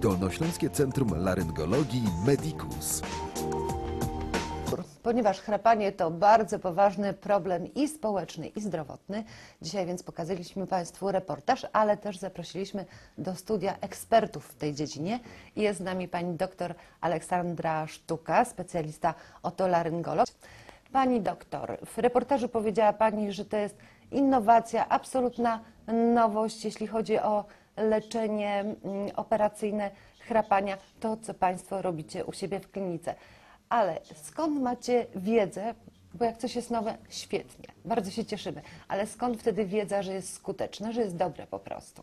Dolnośląskie Centrum Laryngologii Medicus. Ponieważ chrapanie to bardzo poważny problem i społeczny, i zdrowotny, dzisiaj więc pokazaliśmy Państwu reportaż, ale też zaprosiliśmy do studia ekspertów w tej dziedzinie. Jest z nami pani doktor Aleksandra Sztuka, specjalista otolaryngolog. Pani doktor, w reportażu powiedziała Pani, że to jest innowacja, absolutna nowość, jeśli chodzi o leczenie mm, operacyjne chrapania, to co Państwo robicie u siebie w klinice. Ale skąd macie wiedzę, bo jak coś jest nowe, świetnie, bardzo się cieszymy, ale skąd wtedy wiedza, że jest skuteczne, że jest dobre po prostu?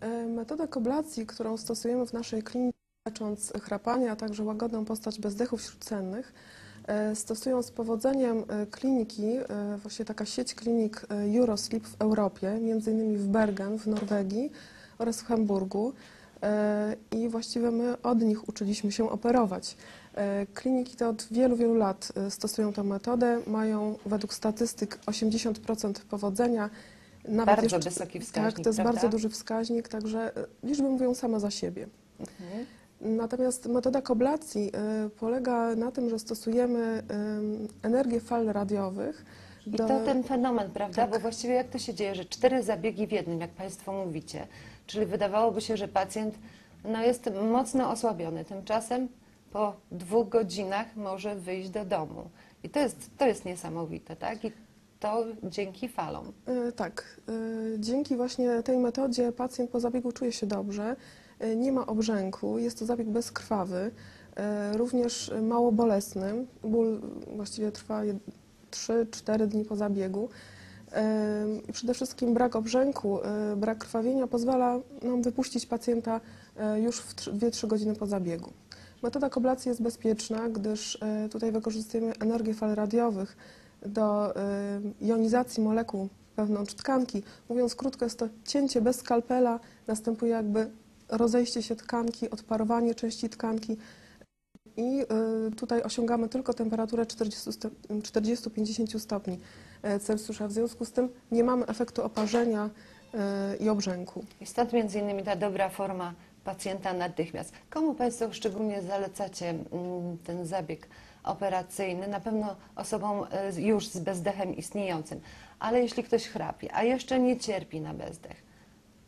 E, Metoda koblacji, którą stosujemy w naszej klinice, lecząc chrapanie, a także łagodną postać bezdechów śródsennych, e, stosują z powodzeniem e, kliniki, e, właśnie taka sieć klinik e, Eurosleep w Europie, między innymi w Bergen w Norwegii oraz w Hamburgu. E, I właściwie my od nich uczyliśmy się operować. E, Kliniki te od wielu, wielu lat e, stosują tę metodę, mają według statystyk 80% powodzenia. Nawet Bardzo jeszcze- wysoki Tak, wskaźnik, to jest prawda? bardzo duży wskaźnik, także e, liczby mówią same za siebie. Mhm. Natomiast metoda koblacji e, polega na tym, że stosujemy em, energię fal radiowych. I do- to ten fenomen, prawda? Tak. Bo właściwie jak to się dzieje, że cztery zabiegi w jednym, jak Państwo mówicie, czyli wydawałoby się, że pacjent no, jest mocno osłabiony, tymczasem po dwóch godzinach może wyjść do domu. I to jest, to jest niesamowite, tak? I to dzięki falom. E, Tak. Dzięki właśnie tej metodzie pacjent po zabiegu czuje się dobrze, nie ma obrzęku, jest to zabieg bezkrwawy, e, również mało bolesny. Ból właściwie trwa 3-4 dni po zabiegu. E, I przede wszystkim brak obrzęku, e, brak krwawienia pozwala nam wypuścić pacjenta e, już w 2-3 godziny po zabiegu. Metoda koblacji jest bezpieczna, gdyż e, tutaj wykorzystujemy energię fal radiowych do e, jonizacji molekuł wewnątrz tkanki. Mówiąc krótko, jest to cięcie bez skalpela, następuje jakby rozejście się tkanki, odparowanie części tkanki i e, tutaj osiągamy tylko temperaturę 40 sto- 40-50 stopni e, Celsjusza. W związku z tym nie mamy efektu oparzenia e, i obrzęku. I stąd między innymi ta dobra forma pacjenta natychmiast. Komu Państwo szczególnie zalecacie mm, ten zabieg operacyjny? Na pewno osobom e, już z bezdechem istniejącym, ale jeśli ktoś chrapie, a jeszcze nie cierpi na bezdech,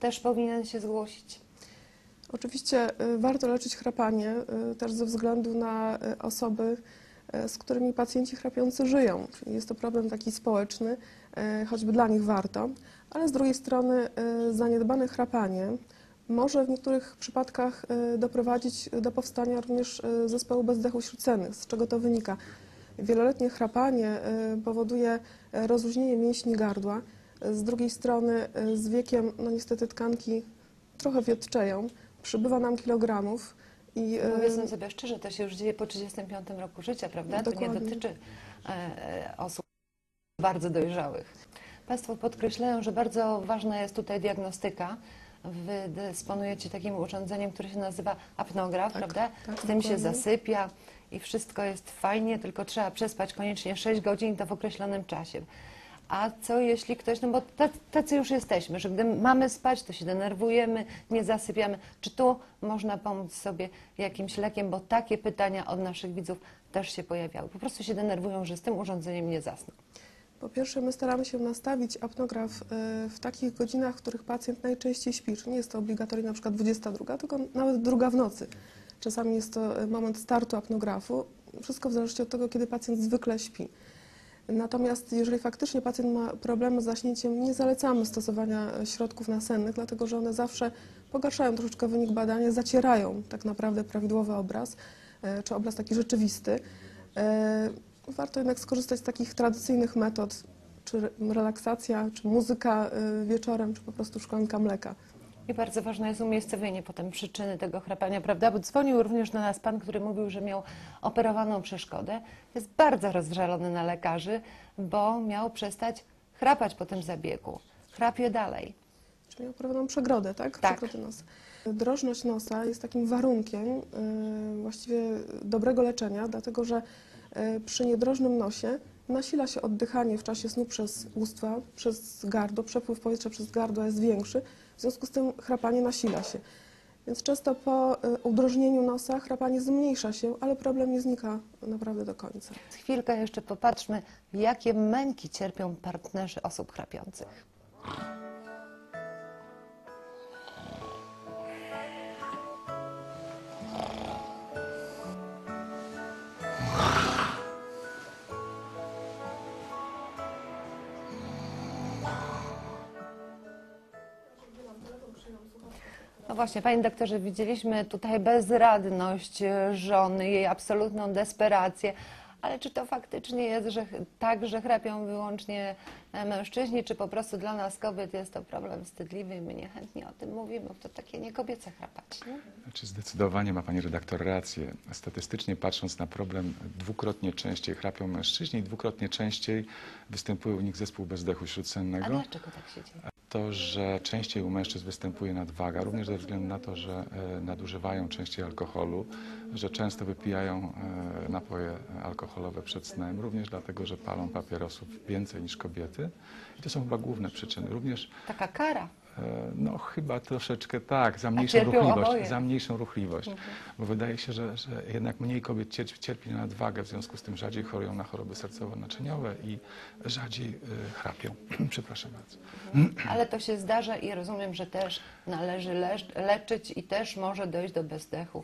też powinien się zgłosić. Oczywiście y, warto leczyć chrapanie y, też ze względu na y, osoby, z którymi pacjenci chrapiący żyją. Czyli jest to problem taki społeczny, choćby dla nich warto, ale z drugiej strony zaniedbane chrapanie może w niektórych przypadkach doprowadzić do powstania również zespołu bezdechu śródsennych. Z czego to wynika? Wieloletnie chrapanie powoduje rozluźnienie mięśni gardła. Z drugiej strony z wiekiem, no niestety tkanki trochę wiotczeją, przybywa nam kilogramów i y, Powiedzmy sobie szczerze, to się już dzieje po 35 roku życia, prawda? To nie dotyczy e, e, osób bardzo dojrzałych. Państwo podkreślają, że bardzo ważna jest tutaj diagnostyka. Wy dysponujecie takim urządzeniem, które się nazywa apnograf, Tak, prawda? tak, Z tym się zasypia i wszystko jest fajnie, tylko trzeba przespać koniecznie 6 godzin, to w określonym czasie. A co jeśli ktoś, no bo tacy, już jesteśmy, że gdy mamy spać, to się denerwujemy, nie zasypiamy. Czy tu można pomóc sobie jakimś lekiem? Bo takie pytania od naszych widzów też się pojawiały. Po prostu się denerwują, że z tym urządzeniem nie zasną. po pierwsze my staramy się nastawić apnograf y, w takich godzinach, w których pacjent najczęściej śpi. Czyli nie jest to obligatoryjnie na przykład 22, tylko nawet druga w nocy. Czasami jest to y, moment startu apnografu. Wszystko w zależności od tego, kiedy pacjent zwykle śpi. Natomiast jeżeli faktycznie pacjent ma problemy z zaśnięciem, nie zalecamy stosowania środków nasennych, dlatego że one zawsze pogarszają troszeczkę wynik badania, zacierają tak naprawdę prawidłowy obraz, e, czy obraz taki rzeczywisty. E, Warto jednak skorzystać z takich tradycyjnych metod, czy re- relaksacja, czy muzyka e, wieczorem, czy po prostu szklanka mleka. I bardzo ważne jest umiejscowienie potem przyczyny tego chrapania, prawda? Bo dzwonił również do nas pan, który mówił, że miał operowaną przeszkodę. Jest bardzo rozżalony na lekarzy, bo miał przestać chrapać po tym zabiegu. Chrapie dalej. Czyli operowaną przegrodę, tak? Tak. Przegrody nosa. Drożność nosa jest takim warunkiem y, właściwie dobrego leczenia, dlatego że y, przy niedrożnym nosie nasila się oddychanie w czasie snu przez ustwa, przez gardło, przepływ powietrza przez gardło jest większy, w związku z tym chrapanie nasila się. Więc często po y, udrożnieniu nosa chrapanie zmniejsza się, ale problem nie znika naprawdę do końca. Chwilkę jeszcze popatrzmy, jakie męki cierpią partnerzy osób chrapiących. No właśnie, panie doktorze, widzieliśmy tutaj bezradność e, żony, jej absolutną desperację. Ale czy to faktycznie jest że, tak, że chrapią wyłącznie e, mężczyźni, czy po prostu dla nas kobiet jest to problem wstydliwy i my niechętnie o tym mówimy, bo to takie niekobiece chrapać, nie? Znaczy zdecydowanie ma pani redaktor rację. Statystycznie patrząc na problem, dwukrotnie częściej chrapią mężczyźni i dwukrotnie częściej występuje u nich zespół bezdechu A śródsennego. dlaczego tak się dzieje? To, że częściej u mężczyzn występuje nadwaga, również ze względu na to, że e, nadużywają częściej alkoholu, że często wypijają e, napoje alkoholowe przed snem, również dlatego, że palą papierosów więcej niż kobiety. I to są chyba główne przyczyny. Również Taka kara. E, No chyba troszeczkę tak, za mniejszą ruchliwość, oboje. za mniejszą ruchliwość, bo wydaje się, że, że jednak mniej kobiet cierpi, cierpi na nadwagę, w związku z tym rzadziej chorują na choroby sercowo-naczyniowe i rzadziej y, chrapią. Przepraszam bardzo. Ale to się zdarza i rozumiem, że też należy lecz- leczyć i też może dojść do bezdechu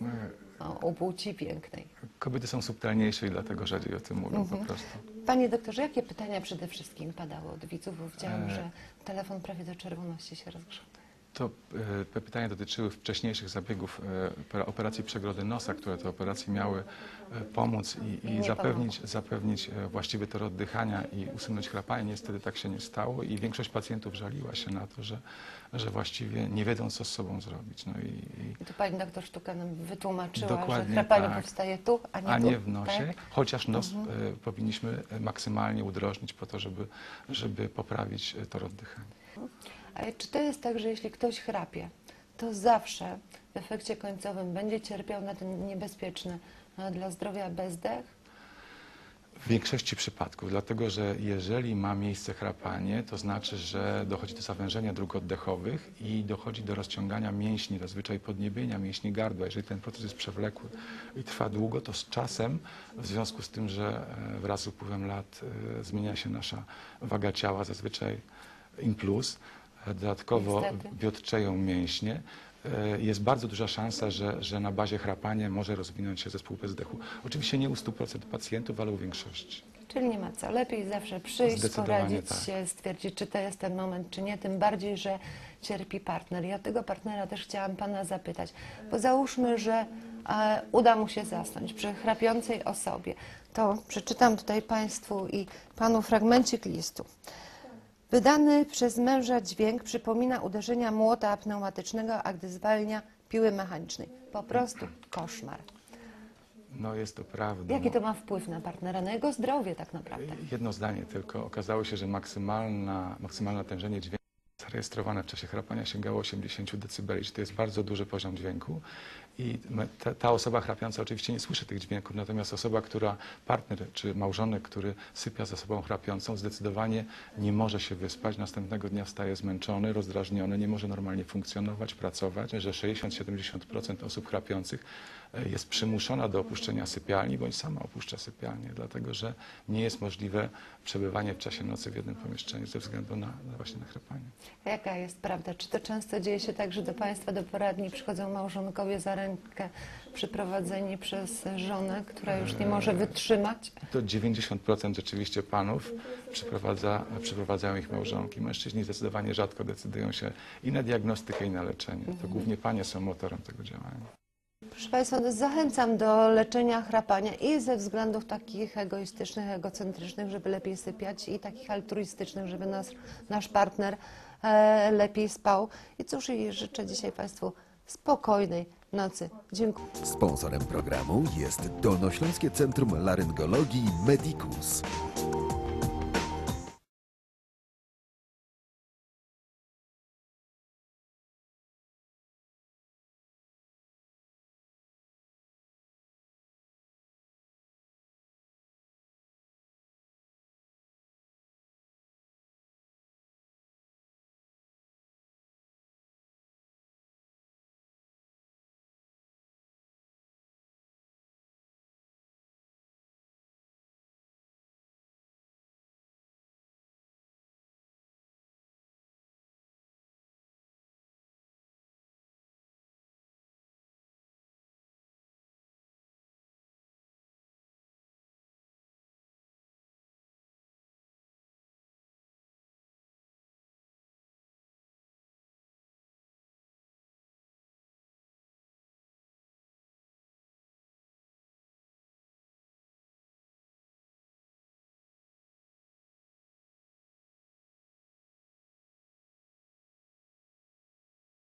o, u płci pięknej. Kobiety są subtelniejsze i dlatego rzadziej o tym mówią po prostu. Panie doktorze, jakie pytania przede wszystkim padały od widzów? Bo widziałam, E. że telefon prawie do czerwoności się rozgrzał. To e, te pytania dotyczyły wcześniejszych zabiegów e, opera- operacji przegrody nosa, które te operacje miały e, pomóc i, I zapewnić, zapewnić właściwy tor oddychania i usunąć chrapanie. Niestety tak się nie stało i większość pacjentów żaliła się na to, że, że właściwie nie wiedzą, co z sobą zrobić. No i, i, I tu pani doktor Sztuka nam wytłumaczyła, że chrapanie tak. powstaje tu, a nie a tu. nie w nosie, Tak? chociaż nos e, powinniśmy maksymalnie udrożnić po to, żeby, żeby poprawić tor oddychania. Czy to jest tak, że jeśli ktoś chrapie, to zawsze w efekcie końcowym będzie cierpiał na ten niebezpieczny dla zdrowia bezdech? W większości przypadków, dlatego że jeżeli ma miejsce chrapanie, to znaczy, że dochodzi do zawężenia dróg oddechowych i dochodzi do rozciągania mięśni, zazwyczaj podniebienia, mięśni gardła. Jeżeli ten proces jest przewlekły i trwa długo, to z czasem, w związku z tym, że e, wraz z upływem lat e, zmienia się nasza waga ciała, zazwyczaj in plus, dodatkowo Niestety. wiotczeją mięśnie, e, jest bardzo duża szansa, że, że na bazie chrapania może rozwinąć się zespół bezdechu. Oczywiście nie u 100% pacjentów, ale u większości. Czyli nie ma co. Lepiej zawsze przyjść, poradzić tak. się, stwierdzić, czy to jest ten moment, czy nie. Tym bardziej, że cierpi partner. I o tego partnera też chciałam Pana zapytać. Bo załóżmy, że e, uda mu się zasnąć przy chrapiącej osobie. To przeczytam tutaj Państwu i Panu fragmencik listu. Wydany przez męża dźwięk przypomina uderzenia młota pneumatycznego, a gdy zwalnia piły mechanicznej. Po prostu koszmar. No jest to prawda. Jaki to ma wpływ na partnera, na jego zdrowie tak naprawdę? Jedno zdanie tylko. Okazało się, że maksymalna, maksymalne natężenie dźwięku zarejestrowane w czasie chrapania sięgało 80 dB, czyli to jest bardzo duży poziom dźwięku. I ta, ta osoba chrapiąca oczywiście nie słyszy tych dźwięków, natomiast osoba, która, partner czy małżonek, który sypia za sobą chrapiącą, zdecydowanie nie może się wyspać. Następnego dnia wstaje zmęczony, rozdrażniony, nie może normalnie funkcjonować, pracować, że 60-70% osób chrapiących e, jest przymuszona do opuszczenia sypialni, bądź sama opuszcza sypialnię, dlatego że nie jest możliwe przebywanie w czasie nocy w jednym pomieszczeniu ze względu na, na właśnie na chrapanie. A Jaka jest prawda? Czy to często dzieje się tak, że do Państwa do poradni przychodzą małżonkowie za rękę przyprowadzeni przez żonę, która już nie może wytrzymać? To 90% rzeczywiście panów przyprowadza, przyprowadzają ich małżonki. Mężczyźni zdecydowanie rzadko decydują się i na diagnostykę, i na leczenie. To głównie panie są motorem tego działania. Proszę Państwa, no zachęcam do leczenia chrapania i ze względów takich egoistycznych, egocentrycznych, żeby lepiej sypiać i takich altruistycznych, żeby nas, nasz partner e, lepiej spał. I cóż, i życzę dzisiaj Państwu spokojnej nocy. Dziękuję. Sponsorem programu jest Dolnośląskie Centrum Laryngologii Medicus.